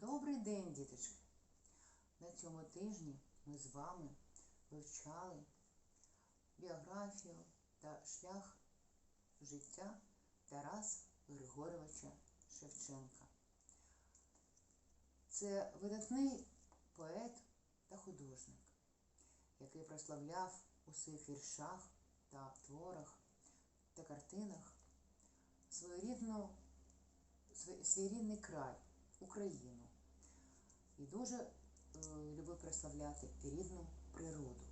Добрий день, діточки! На цьому тижні ми з вами вивчали біографію та шлях життя Тараса Григоровича Шевченка. Це видатний поет та художник, який прославляв у своїх віршах та творах та картинах свою свій, свій рідний край, Україну. І дуже е, любив прославляти рідну природу.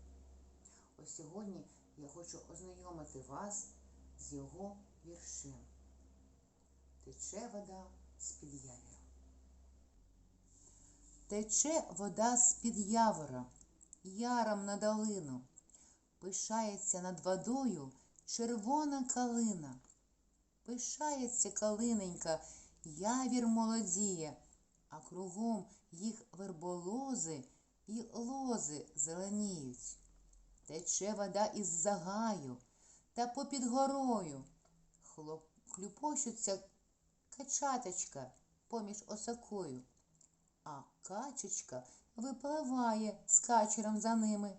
Ось сьогодні я хочу ознайомити вас з його віршем. Тече вода з-під явора. Тече вода з-під явора, яром на долину. Пишається над водою червона калина. Пишається калиненька, явір молодіє, а кругом їх верболози і лози зеленіють. Тече вода із загаю та попід горою. Хлоп... Хлюпощуться качаточка поміж осокою, а качечка випливає з качером за ними,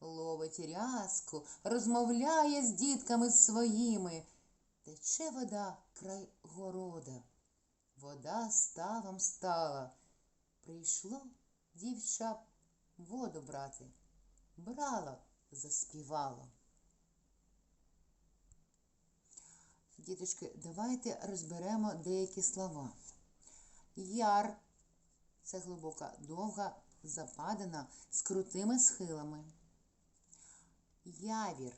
ловить рязку, розмовляє з дітками своїми. Тече вода край города, вода ставом стала. Прийшло дівча воду брати, брала, заспівала. Діточки, давайте розберемо деякі слова. Яр це глибока, довга западина з крутими схилами. Явір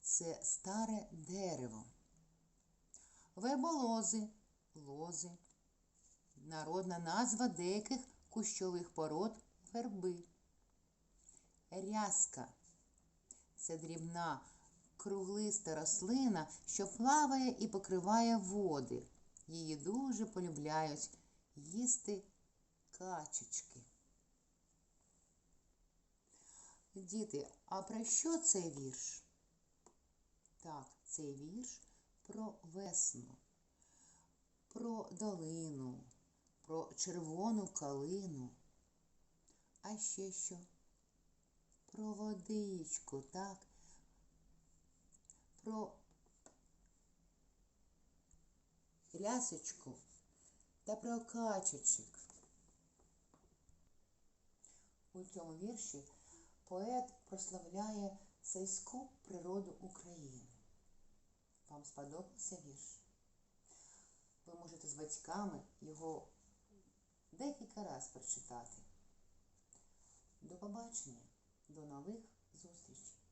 це старе дерево. Верболози лози. Народна назва деяких кущових пород верби. Рязка це дрібна круглиста рослина, що плаває і покриває води. Її дуже полюбляють їсти качечки. Діти, а про що цей вірш? Так, цей вірш про весну, про долину, про червону калину. А ще що? Про водичку, так? Про рясочку та про качечок. У цьому вірші поет прославляє сільську природу України. Вам сподобався вірш? батьками його декілька раз прочитати. До побачення, до нових зустрічей!